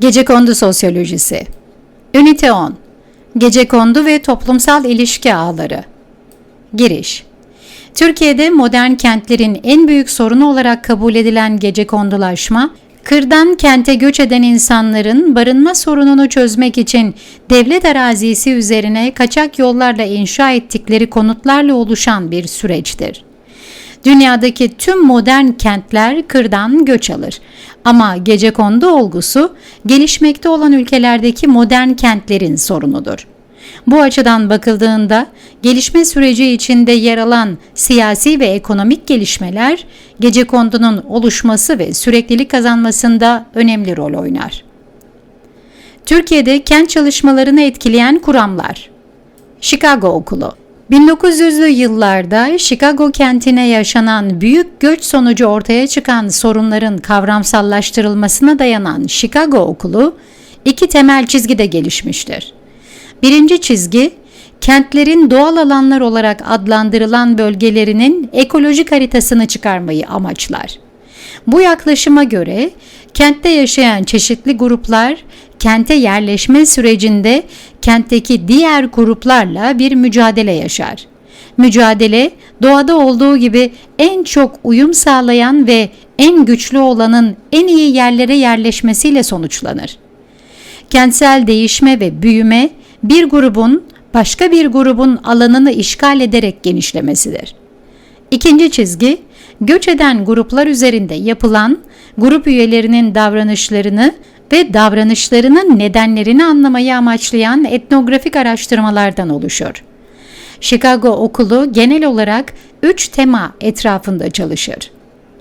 Gecekondu Sosyolojisi. Ünite 10 Gecekondu ve Toplumsal İlişki Ağları. Giriş. Türkiye'de modern kentlerin en büyük sorunu olarak kabul edilen gecekondulaşma, kırdan kente göç eden insanların barınma sorununu çözmek için devlet arazisi üzerine kaçak yollarla inşa ettikleri konutlarla oluşan bir süreçtir. Dünyadaki tüm modern kentler kırdan göç alır. Ama gecekondu olgusu gelişmekte olan ülkelerdeki modern kentlerin sorunudur. Bu açıdan bakıldığında gelişme süreci içinde yer alan siyasi ve ekonomik gelişmeler gecekondunun oluşması ve süreklilik kazanmasında önemli rol oynar. Türkiye'de kent çalışmalarını etkileyen kuramlar. Chicago Okulu 1900'lü yıllarda Chicago kentine yaşanan büyük göç sonucu ortaya çıkan sorunların kavramsallaştırılmasına dayanan Chicago Okulu iki temel çizgide gelişmiştir. Birinci çizgi, kentlerin doğal alanlar olarak adlandırılan bölgelerinin ekolojik haritasını çıkarmayı amaçlar. Bu yaklaşıma göre kentte yaşayan çeşitli gruplar kente yerleşme sürecinde kentteki diğer gruplarla bir mücadele yaşar. Mücadele doğada olduğu gibi en çok uyum sağlayan ve en güçlü olanın en iyi yerlere yerleşmesiyle sonuçlanır. Kentsel değişme ve büyüme bir grubun başka bir grubun alanını işgal ederek genişlemesidir. İkinci çizgi, göç eden gruplar üzerinde yapılan grup üyelerinin davranışlarını ve davranışlarının nedenlerini anlamayı amaçlayan etnografik araştırmalardan oluşur. Chicago Okulu genel olarak üç tema etrafında çalışır.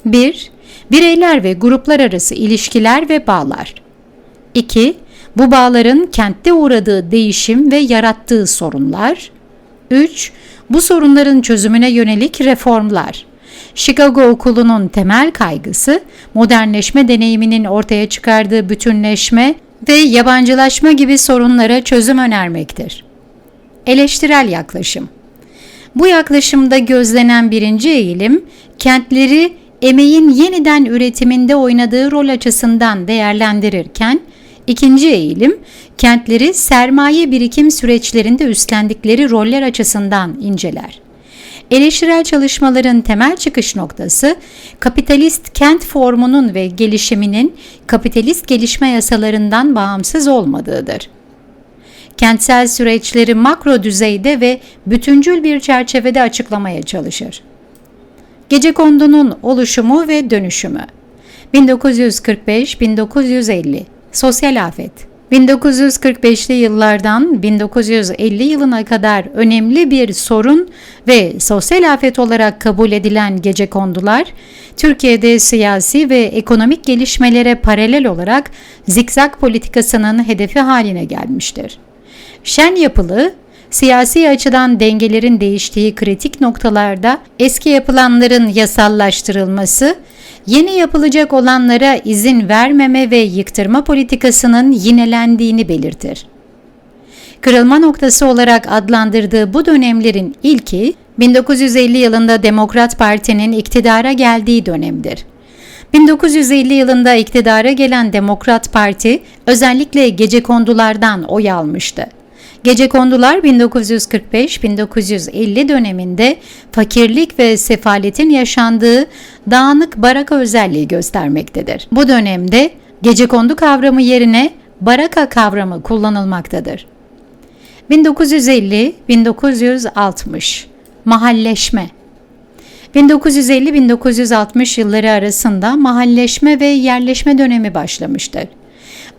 1. Bireyler ve gruplar arası ilişkiler ve bağlar. 2. Bu bağların kentte uğradığı değişim ve yarattığı sorunlar. 3. Bu sorunların çözümüne yönelik reformlar. Chicago Okulu'nun temel kaygısı modernleşme deneyiminin ortaya çıkardığı bütünleşme ve yabancılaşma gibi sorunlara çözüm önermektir. Eleştirel yaklaşım Bu yaklaşımda gözlenen birinci eğilim, kentleri emeğin yeniden üretiminde oynadığı rol açısından değerlendirirken, ikinci eğilim, kentleri sermaye birikim süreçlerinde üstlendikleri roller açısından inceler. Eleştirel çalışmaların temel çıkış noktası kapitalist kent formunun ve gelişiminin kapitalist gelişme yasalarından bağımsız olmadığıdır. Kentsel süreçleri makro düzeyde ve bütüncül bir çerçevede açıklamaya çalışır. Gecekondunun oluşumu ve dönüşümü 1945-1950 Sosyal afet 1945'li yıllardan 1950 yılına kadar önemli bir sorun ve sosyal afet olarak kabul edilen gece kondular, Türkiye'de siyasi ve ekonomik gelişmelere paralel olarak zikzak politikasının hedefi haline gelmiştir. Şen yapılı, siyasi açıdan dengelerin değiştiği kritik noktalarda eski yapılanların yasallaştırılması, yeni yapılacak olanlara izin vermeme ve yıktırma politikasının yinelendiğini belirtir. Kırılma noktası olarak adlandırdığı bu dönemlerin ilki 1950 yılında Demokrat Parti'nin iktidara geldiği dönemdir. 1950 yılında iktidara gelen Demokrat Parti özellikle gece kondulardan oy almıştı. Gece kondular 1945-1950 döneminde fakirlik ve sefaletin yaşandığı dağınık baraka özelliği göstermektedir. Bu dönemde gece kondu kavramı yerine baraka kavramı kullanılmaktadır. 1950-1960 Mahalleşme 1950-1960 yılları arasında mahalleşme ve yerleşme dönemi başlamıştır.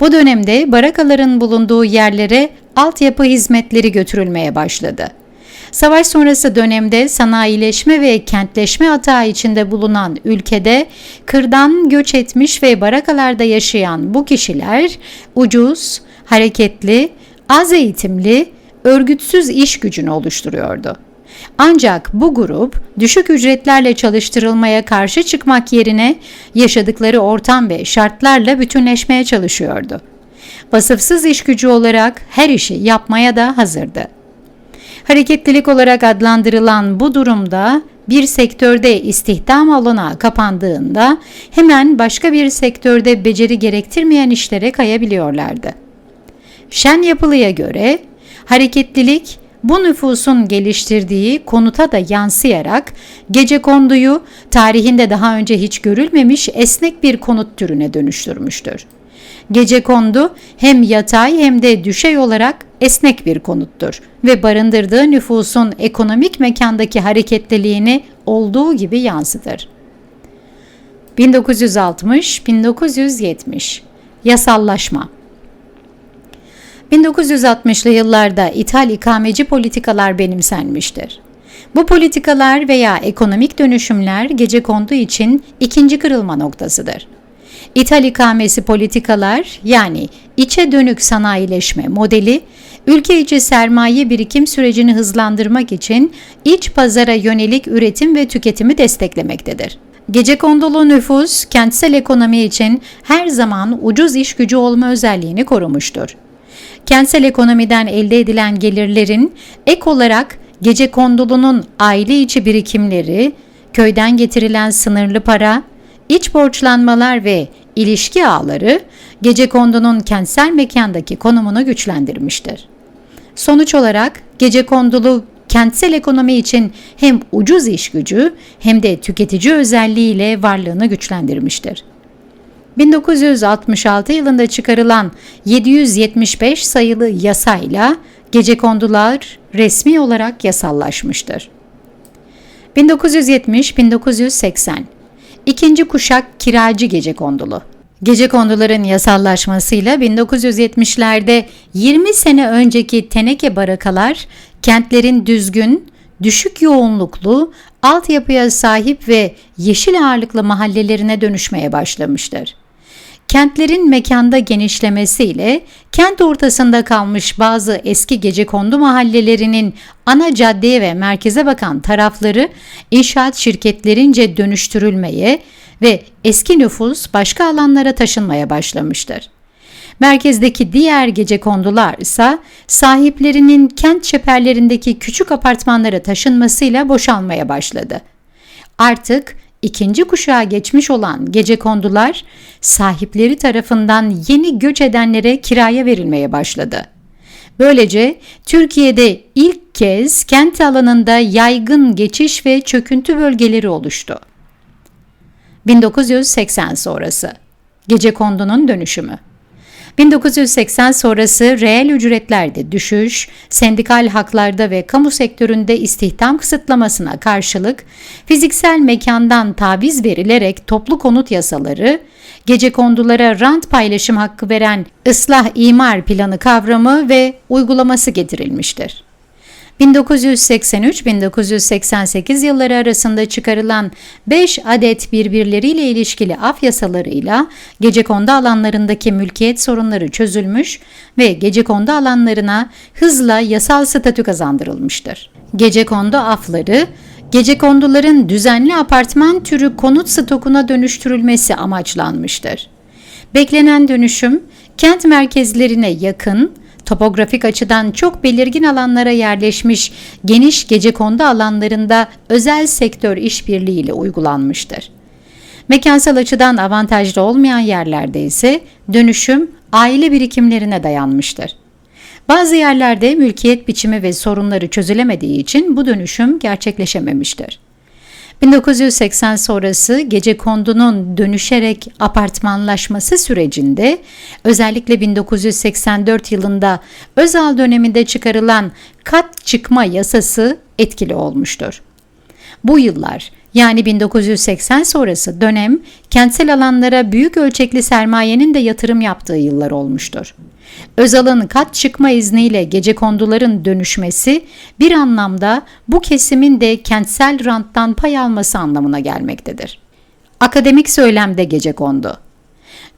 Bu dönemde barakaların bulunduğu yerlere altyapı hizmetleri götürülmeye başladı. Savaş sonrası dönemde sanayileşme ve kentleşme hata içinde bulunan ülkede kırdan göç etmiş ve barakalarda yaşayan bu kişiler ucuz, hareketli, az eğitimli, örgütsüz iş gücünü oluşturuyordu. Ancak bu grup düşük ücretlerle çalıştırılmaya karşı çıkmak yerine yaşadıkları ortam ve şartlarla bütünleşmeye çalışıyordu. Vasıfsız iş gücü olarak her işi yapmaya da hazırdı. Hareketlilik olarak adlandırılan bu durumda bir sektörde istihdam alana kapandığında hemen başka bir sektörde beceri gerektirmeyen işlere kayabiliyorlardı. Şen Yapılı'ya göre hareketlilik bu nüfusun geliştirdiği konuta da yansıyarak gece konduyu tarihinde daha önce hiç görülmemiş esnek bir konut türüne dönüştürmüştür. Gece kondu hem yatay hem de düşey olarak esnek bir konuttur ve barındırdığı nüfusun ekonomik mekandaki hareketliliğini olduğu gibi yansıtır. 1960-1970 Yasallaşma 1960'lı yıllarda ithal ikameci politikalar benimsenmiştir. Bu politikalar veya ekonomik dönüşümler gece kondu için ikinci kırılma noktasıdır. İthal ikamesi politikalar yani içe dönük sanayileşme modeli, ülke içi sermaye birikim sürecini hızlandırmak için iç pazara yönelik üretim ve tüketimi desteklemektedir. Gece kondulu nüfus kentsel ekonomi için her zaman ucuz iş gücü olma özelliğini korumuştur. Kentsel ekonomiden elde edilen gelirlerin ek olarak gece kondulunun aile içi birikimleri, köyden getirilen sınırlı para, iç borçlanmalar ve ilişki ağları gece kondunun kentsel mekandaki konumunu güçlendirmiştir. Sonuç olarak gece kondulu kentsel ekonomi için hem ucuz iş gücü hem de tüketici özelliğiyle varlığını güçlendirmiştir. 1966 yılında çıkarılan 775 sayılı yasayla gecekondular resmi olarak yasallaşmıştır. 1970-1980 İkinci kuşak kiracı gecekondulu. Gecekonduların yasallaşmasıyla 1970'lerde 20 sene önceki teneke barakalar kentlerin düzgün, düşük yoğunluklu, altyapıya sahip ve yeşil ağırlıklı mahallelerine dönüşmeye başlamıştır. Kentlerin mekanda genişlemesiyle kent ortasında kalmış bazı eski gecekondu mahallelerinin ana caddeye ve merkeze bakan tarafları inşaat şirketlerince dönüştürülmeye ve eski nüfus başka alanlara taşınmaya başlamıştır. Merkezdeki diğer gece kondular ise sahiplerinin kent çeperlerindeki küçük apartmanlara taşınmasıyla boşalmaya başladı. Artık ikinci kuşağa geçmiş olan gece kondular sahipleri tarafından yeni göç edenlere kiraya verilmeye başladı. Böylece Türkiye'de ilk kez kent alanında yaygın geçiş ve çöküntü bölgeleri oluştu. 1980 sonrası Gece kondunun dönüşümü 1980 sonrası reel ücretlerde düşüş, sendikal haklarda ve kamu sektöründe istihdam kısıtlamasına karşılık fiziksel mekandan taviz verilerek toplu konut yasaları, gece kondulara rant paylaşım hakkı veren ıslah imar planı kavramı ve uygulaması getirilmiştir. 1983-1988 yılları arasında çıkarılan 5 adet birbirleriyle ilişkili af yasalarıyla gecekondu alanlarındaki mülkiyet sorunları çözülmüş ve gecekondu alanlarına hızla yasal statü kazandırılmıştır. Gecekondu afları gecekonduların düzenli apartman türü konut stokuna dönüştürülmesi amaçlanmıştır. Beklenen dönüşüm kent merkezlerine yakın, topografik açıdan çok belirgin alanlara yerleşmiş geniş gecekondu alanlarında özel sektör işbirliği ile uygulanmıştır. Mekansal açıdan avantajlı olmayan yerlerde ise dönüşüm aile birikimlerine dayanmıştır. Bazı yerlerde mülkiyet biçimi ve sorunları çözülemediği için bu dönüşüm gerçekleşememiştir. 1980 sonrası gece kondunun dönüşerek apartmanlaşması sürecinde özellikle 1984 yılında Özal döneminde çıkarılan kat çıkma yasası etkili olmuştur. Bu yıllar yani 1980 sonrası dönem kentsel alanlara büyük ölçekli sermayenin de yatırım yaptığı yıllar olmuştur. Özal'ın kat çıkma izniyle gece konduların dönüşmesi bir anlamda bu kesimin de kentsel ranttan pay alması anlamına gelmektedir. Akademik söylemde gece kondu.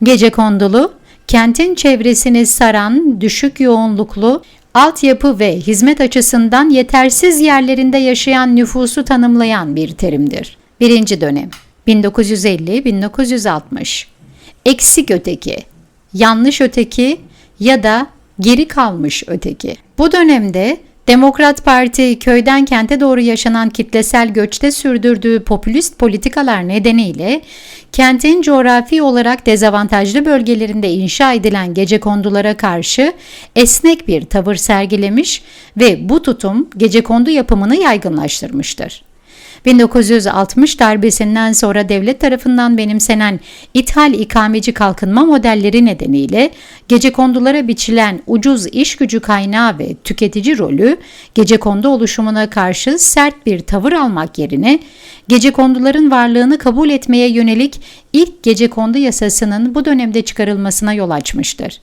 Gece kondulu, kentin çevresini saran düşük yoğunluklu, altyapı ve hizmet açısından yetersiz yerlerinde yaşayan nüfusu tanımlayan bir terimdir. Birinci dönem 1950-1960 Eksik öteki, yanlış öteki ya da geri kalmış öteki. Bu dönemde Demokrat Parti köyden kente doğru yaşanan kitlesel göçte sürdürdüğü popülist politikalar nedeniyle kentin coğrafi olarak dezavantajlı bölgelerinde inşa edilen gece kondulara karşı esnek bir tavır sergilemiş ve bu tutum gece kondu yapımını yaygınlaştırmıştır. 1960 darbesinden sonra devlet tarafından benimsenen ithal ikameci kalkınma modelleri nedeniyle gece kondulara biçilen ucuz iş gücü kaynağı ve tüketici rolü gece kondu oluşumuna karşı sert bir tavır almak yerine gece konduların varlığını kabul etmeye yönelik ilk gece kondu yasasının bu dönemde çıkarılmasına yol açmıştır.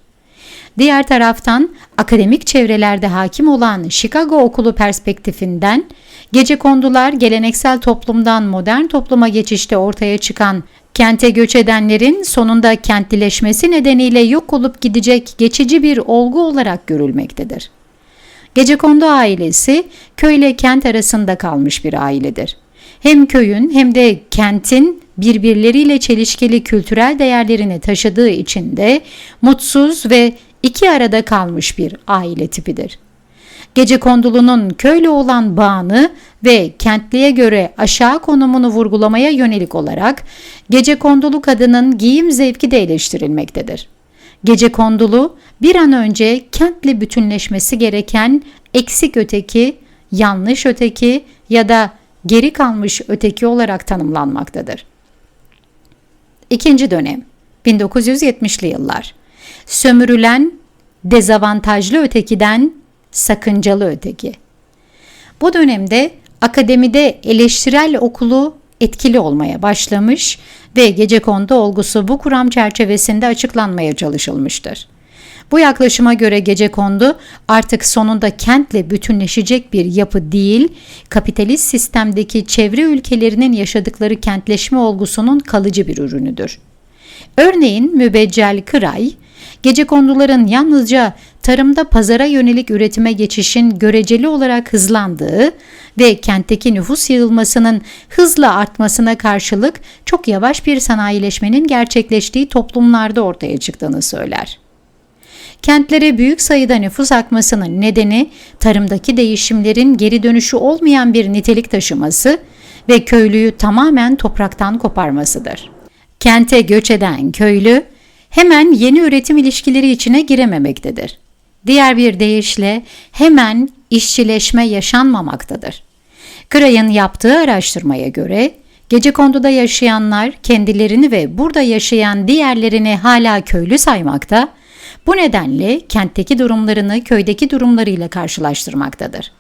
Diğer taraftan akademik çevrelerde hakim olan Chicago okulu perspektifinden gece kondular geleneksel toplumdan modern topluma geçişte ortaya çıkan kente göç edenlerin sonunda kentlileşmesi nedeniyle yok olup gidecek geçici bir olgu olarak görülmektedir. Gecekondu ailesi köyle kent arasında kalmış bir ailedir. Hem köyün hem de kentin birbirleriyle çelişkili kültürel değerlerini taşıdığı için de mutsuz ve iki arada kalmış bir aile tipidir. Gece kondulunun köylü olan bağını ve kentliye göre aşağı konumunu vurgulamaya yönelik olarak gece kondulu kadının giyim zevki de eleştirilmektedir. Gece kondulu bir an önce kentli bütünleşmesi gereken eksik öteki, yanlış öteki ya da geri kalmış öteki olarak tanımlanmaktadır. İkinci dönem 1970'li yıllar sömürülen, dezavantajlı ötekiden sakıncalı öteki. Bu dönemde akademide eleştirel okulu etkili olmaya başlamış ve gecekondu olgusu bu kuram çerçevesinde açıklanmaya çalışılmıştır. Bu yaklaşıma göre gecekondu artık sonunda kentle bütünleşecek bir yapı değil, kapitalist sistemdeki çevre ülkelerinin yaşadıkları kentleşme olgusunun kalıcı bir ürünüdür. Örneğin Mübeccel Kıray, Gece konduların yalnızca tarımda pazara yönelik üretime geçişin göreceli olarak hızlandığı ve kentteki nüfus yığılmasının hızla artmasına karşılık çok yavaş bir sanayileşmenin gerçekleştiği toplumlarda ortaya çıktığını söyler. Kentlere büyük sayıda nüfus akmasının nedeni tarımdaki değişimlerin geri dönüşü olmayan bir nitelik taşıması ve köylüyü tamamen topraktan koparmasıdır. Kente göç eden köylü hemen yeni üretim ilişkileri içine girememektedir. Diğer bir deyişle hemen işçileşme yaşanmamaktadır. Kray'ın yaptığı araştırmaya göre gece konduda yaşayanlar kendilerini ve burada yaşayan diğerlerini hala köylü saymakta, bu nedenle kentteki durumlarını köydeki durumlarıyla karşılaştırmaktadır.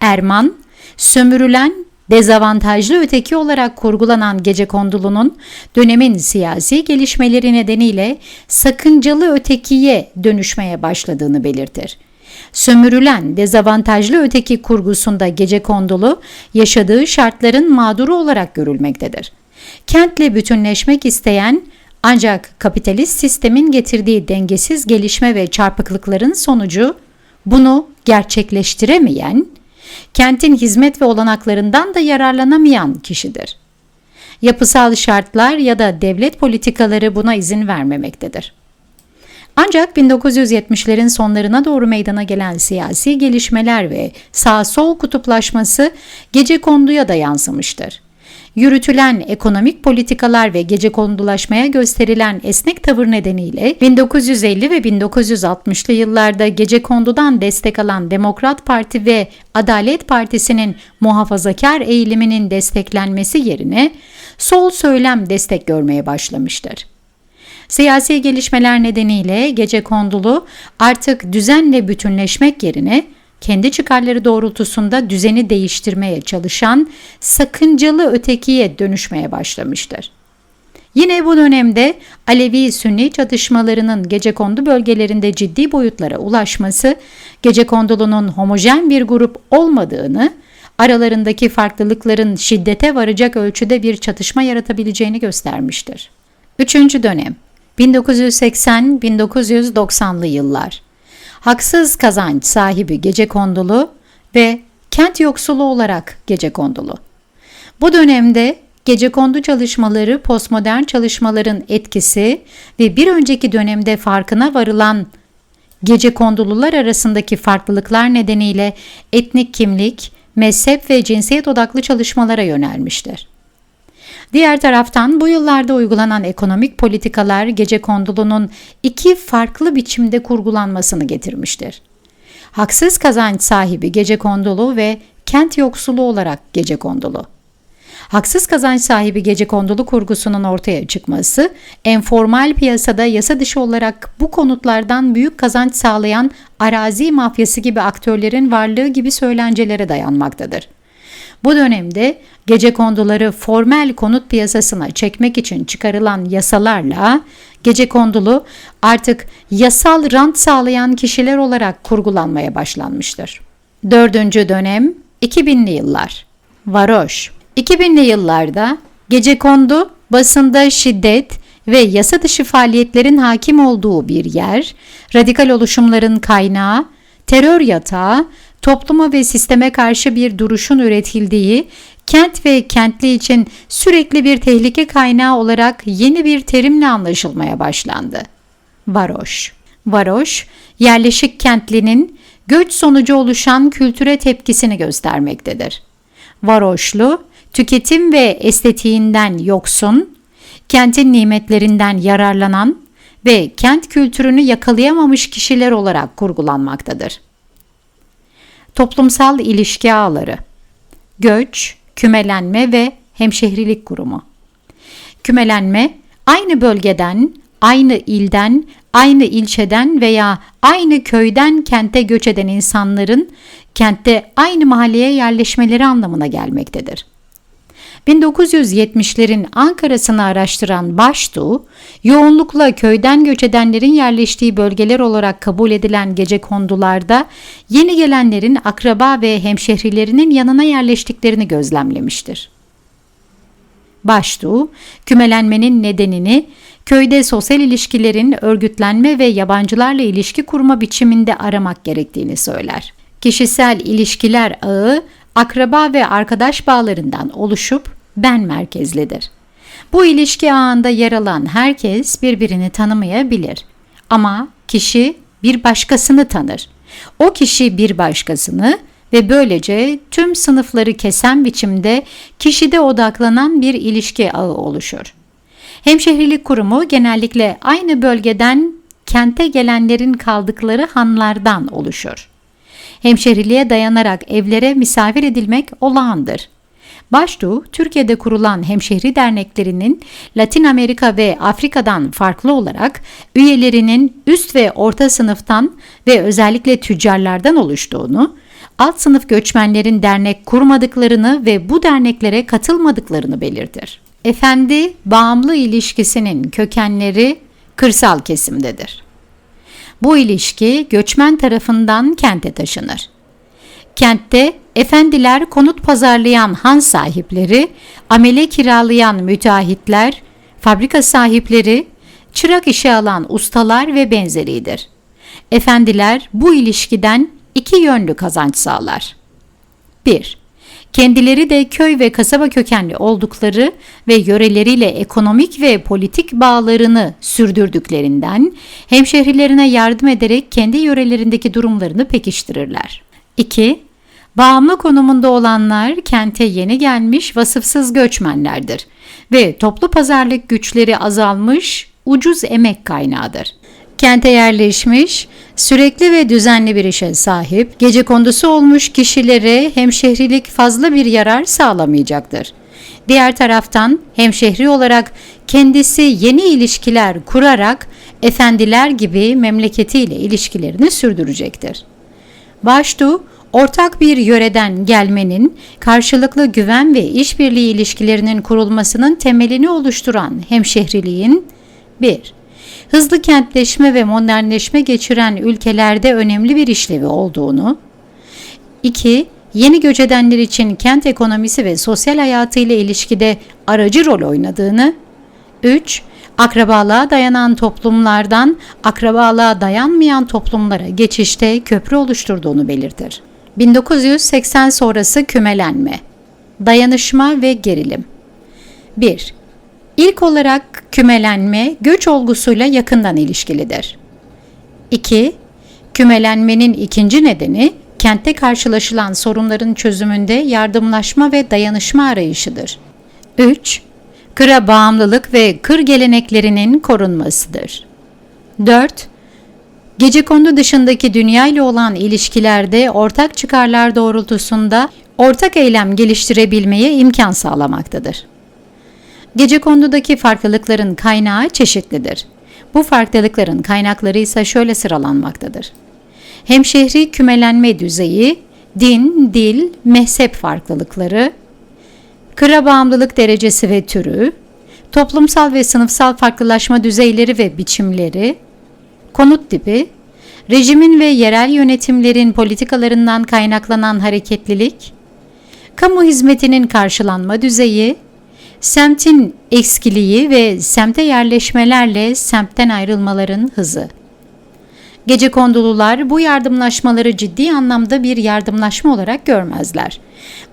Erman, sömürülen Dezavantajlı öteki olarak kurgulanan gece kondulunun dönemin siyasi gelişmeleri nedeniyle sakıncalı ötekiye dönüşmeye başladığını belirtir. Sömürülen dezavantajlı öteki kurgusunda gece kondulu yaşadığı şartların mağduru olarak görülmektedir. Kentle bütünleşmek isteyen ancak kapitalist sistemin getirdiği dengesiz gelişme ve çarpıklıkların sonucu bunu gerçekleştiremeyen kentin hizmet ve olanaklarından da yararlanamayan kişidir. Yapısal şartlar ya da devlet politikaları buna izin vermemektedir. Ancak 1970'lerin sonlarına doğru meydana gelen siyasi gelişmeler ve sağ-sol kutuplaşması gece konduya da yansımıştır yürütülen ekonomik politikalar ve gece kondulaşmaya gösterilen esnek tavır nedeniyle 1950 ve 1960'lı yıllarda gece kondudan destek alan Demokrat Parti ve Adalet Partisi'nin muhafazakar eğiliminin desteklenmesi yerine sol söylem destek görmeye başlamıştır. Siyasi gelişmeler nedeniyle gece kondulu artık düzenle bütünleşmek yerine kendi çıkarları doğrultusunda düzeni değiştirmeye çalışan sakıncalı ötekiye dönüşmeye başlamıştır. Yine bu dönemde Alevi-Sünni çatışmalarının gecekondu bölgelerinde ciddi boyutlara ulaşması, gecekondulunun homojen bir grup olmadığını, aralarındaki farklılıkların şiddete varacak ölçüde bir çatışma yaratabileceğini göstermiştir. Üçüncü dönem 1980-1990'lı yıllar haksız kazanç sahibi gece kondulu ve kent yoksulu olarak gece kondulu. Bu dönemde gece kondu çalışmaları postmodern çalışmaların etkisi ve bir önceki dönemde farkına varılan gece kondulular arasındaki farklılıklar nedeniyle etnik kimlik, mezhep ve cinsiyet odaklı çalışmalara yönelmiştir. Diğer taraftan bu yıllarda uygulanan ekonomik politikalar gece kondulunun iki farklı biçimde kurgulanmasını getirmiştir. Haksız kazanç sahibi gece kondulu ve kent yoksulu olarak gece kondulu. Haksız kazanç sahibi gece kondulu kurgusunun ortaya çıkması, enformal piyasada yasa dışı olarak bu konutlardan büyük kazanç sağlayan arazi mafyası gibi aktörlerin varlığı gibi söylencelere dayanmaktadır. Bu dönemde gece konduları formel konut piyasasına çekmek için çıkarılan yasalarla gece kondulu artık yasal rant sağlayan kişiler olarak kurgulanmaya başlanmıştır. Dördüncü dönem 2000'li yıllar. Varoş 2000'li yıllarda gece kondu basında şiddet ve yasa dışı faaliyetlerin hakim olduğu bir yer, radikal oluşumların kaynağı, terör yatağı, topluma ve sisteme karşı bir duruşun üretildiği, kent ve kentli için sürekli bir tehlike kaynağı olarak yeni bir terimle anlaşılmaya başlandı. Varoş. Varoş, yerleşik kentlinin göç sonucu oluşan kültüre tepkisini göstermektedir. Varoşlu, tüketim ve estetiğinden yoksun, kentin nimetlerinden yararlanan ve kent kültürünü yakalayamamış kişiler olarak kurgulanmaktadır. Toplumsal ilişki ağları Göç, kümelenme ve hemşehrilik kurumu Kümelenme, aynı bölgeden, aynı ilden, aynı ilçeden veya aynı köyden kente göç eden insanların kentte aynı mahalleye yerleşmeleri anlamına gelmektedir. 1970'lerin Ankara'sını araştıran Baştu, yoğunlukla köyden göç edenlerin yerleştiği bölgeler olarak kabul edilen gece kondularda yeni gelenlerin akraba ve hemşehrilerinin yanına yerleştiklerini gözlemlemiştir. Baştu, kümelenmenin nedenini köyde sosyal ilişkilerin örgütlenme ve yabancılarla ilişki kurma biçiminde aramak gerektiğini söyler. Kişisel ilişkiler ağı akraba ve arkadaş bağlarından oluşup ben merkezlidir. Bu ilişki ağında yer alan herkes birbirini tanımayabilir ama kişi bir başkasını tanır. O kişi bir başkasını ve böylece tüm sınıfları kesen biçimde kişide odaklanan bir ilişki ağı oluşur. Hemşehrilik kurumu genellikle aynı bölgeden kente gelenlerin kaldıkları hanlardan oluşur. Hemşehriliğe dayanarak evlere misafir edilmek olağandır. Baştu, Türkiye'de kurulan hemşehri derneklerinin Latin Amerika ve Afrika'dan farklı olarak üyelerinin üst ve orta sınıftan ve özellikle tüccarlardan oluştuğunu, alt sınıf göçmenlerin dernek kurmadıklarını ve bu derneklere katılmadıklarını belirtir. Efendi bağımlı ilişkisinin kökenleri kırsal kesimdedir. Bu ilişki göçmen tarafından kente taşınır. Kentte efendiler konut pazarlayan han sahipleri, amele kiralayan müteahhitler, fabrika sahipleri, çırak işe alan ustalar ve benzeridir. Efendiler bu ilişkiden iki yönlü kazanç sağlar. 1. Kendileri de köy ve kasaba kökenli oldukları ve yöreleriyle ekonomik ve politik bağlarını sürdürdüklerinden hemşehrilerine yardım ederek kendi yörelerindeki durumlarını pekiştirirler. 2. Bağımlı konumunda olanlar kente yeni gelmiş vasıfsız göçmenlerdir ve toplu pazarlık güçleri azalmış ucuz emek kaynağıdır. Kente yerleşmiş, sürekli ve düzenli bir işe sahip, gece kondusu olmuş kişilere hemşehrilik fazla bir yarar sağlamayacaktır. Diğer taraftan hemşehri olarak kendisi yeni ilişkiler kurarak efendiler gibi memleketiyle ilişkilerini sürdürecektir. Baştu ortak bir yöreden gelmenin, karşılıklı güven ve işbirliği ilişkilerinin kurulmasının temelini oluşturan hemşehriliğin 1. Hızlı kentleşme ve modernleşme geçiren ülkelerde önemli bir işlevi olduğunu, 2. Yeni göç edenler için kent ekonomisi ve sosyal hayatı ile ilişkide aracı rol oynadığını, 3 akrabalığa dayanan toplumlardan akrabalığa dayanmayan toplumlara geçişte köprü oluşturduğunu belirtir. 1980 sonrası kümelenme, dayanışma ve gerilim. 1. İlk olarak kümelenme göç olgusuyla yakından ilişkilidir. 2. Kümelenmenin ikinci nedeni kentte karşılaşılan sorunların çözümünde yardımlaşma ve dayanışma arayışıdır. 3. Kıra bağımlılık ve kır geleneklerinin korunmasıdır. 4. Gecekondu dışındaki dünya ile olan ilişkilerde ortak çıkarlar doğrultusunda ortak eylem geliştirebilmeye imkan sağlamaktadır. Gecekondudaki farklılıkların kaynağı çeşitlidir. Bu farklılıkların kaynakları ise şöyle sıralanmaktadır. Hemşehri kümelenme düzeyi, din, dil, mezhep farklılıkları, kıra bağımlılık derecesi ve türü, toplumsal ve sınıfsal farklılaşma düzeyleri ve biçimleri, konut tipi, rejimin ve yerel yönetimlerin politikalarından kaynaklanan hareketlilik, kamu hizmetinin karşılanma düzeyi, semtin eskiliği ve semte yerleşmelerle semtten ayrılmaların hızı. Gecekondulular bu yardımlaşmaları ciddi anlamda bir yardımlaşma olarak görmezler.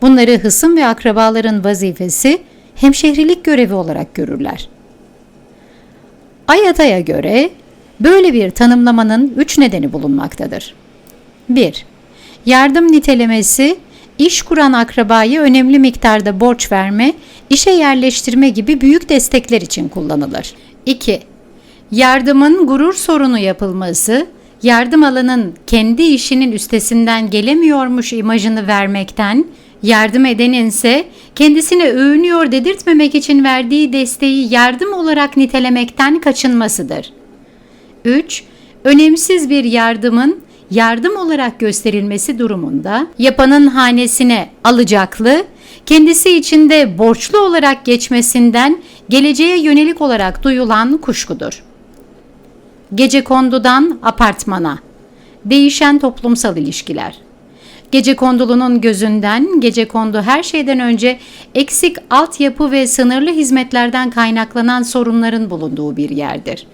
Bunları hısım ve akrabaların vazifesi hemşehrilik görevi olarak görürler. Ayata'ya göre böyle bir tanımlamanın üç nedeni bulunmaktadır. 1. Yardım nitelemesi, iş kuran akrabayı önemli miktarda borç verme, işe yerleştirme gibi büyük destekler için kullanılır. 2. Yardımın gurur sorunu yapılması, yardım alanın kendi işinin üstesinden gelemiyormuş imajını vermekten, yardım edenin ise kendisine övünüyor dedirtmemek için verdiği desteği yardım olarak nitelemekten kaçınmasıdır. 3. Önemsiz bir yardımın yardım olarak gösterilmesi durumunda yapanın hanesine alacaklı, kendisi için de borçlu olarak geçmesinden geleceğe yönelik olarak duyulan kuşkudur. Gece kondudan apartmana. Değişen toplumsal ilişkiler. Gece kondulunun gözünden gece kondu her şeyden önce eksik altyapı ve sınırlı hizmetlerden kaynaklanan sorunların bulunduğu bir yerdir.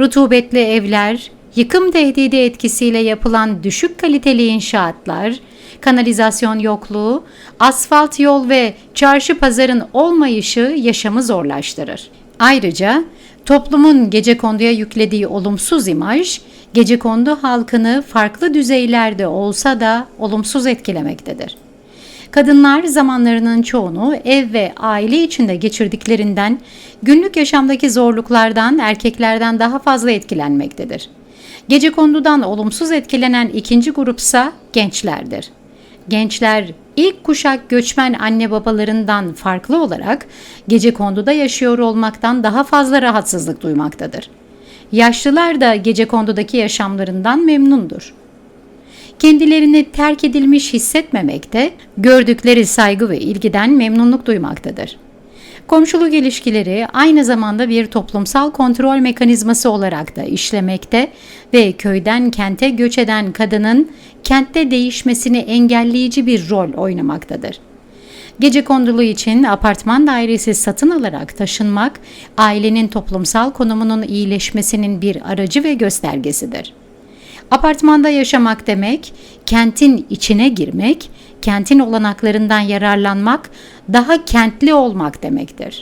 Rutubetli evler, yıkım tehdidi etkisiyle yapılan düşük kaliteli inşaatlar, kanalizasyon yokluğu, asfalt yol ve çarşı pazarın olmayışı yaşamı zorlaştırır. Ayrıca toplumun gecekonduya yüklediği olumsuz imaj, gecekondu halkını farklı düzeylerde olsa da olumsuz etkilemektedir. Kadınlar zamanlarının çoğunu ev ve aile içinde geçirdiklerinden günlük yaşamdaki zorluklardan erkeklerden daha fazla etkilenmektedir. Gecekondudan olumsuz etkilenen ikinci grupsa gençlerdir. Gençler ilk kuşak göçmen anne babalarından farklı olarak gece konduda yaşıyor olmaktan daha fazla rahatsızlık duymaktadır. Yaşlılar da gece kondudaki yaşamlarından memnundur. Kendilerini terk edilmiş hissetmemekte, gördükleri saygı ve ilgiden memnunluk duymaktadır. Komşuluk ilişkileri aynı zamanda bir toplumsal kontrol mekanizması olarak da işlemekte ve köyden kente göç eden kadının kentte değişmesini engelleyici bir rol oynamaktadır. Gece kondulu için apartman dairesi satın alarak taşınmak, ailenin toplumsal konumunun iyileşmesinin bir aracı ve göstergesidir. Apartmanda yaşamak demek, kentin içine girmek, kentin olanaklarından yararlanmak, daha kentli olmak demektir.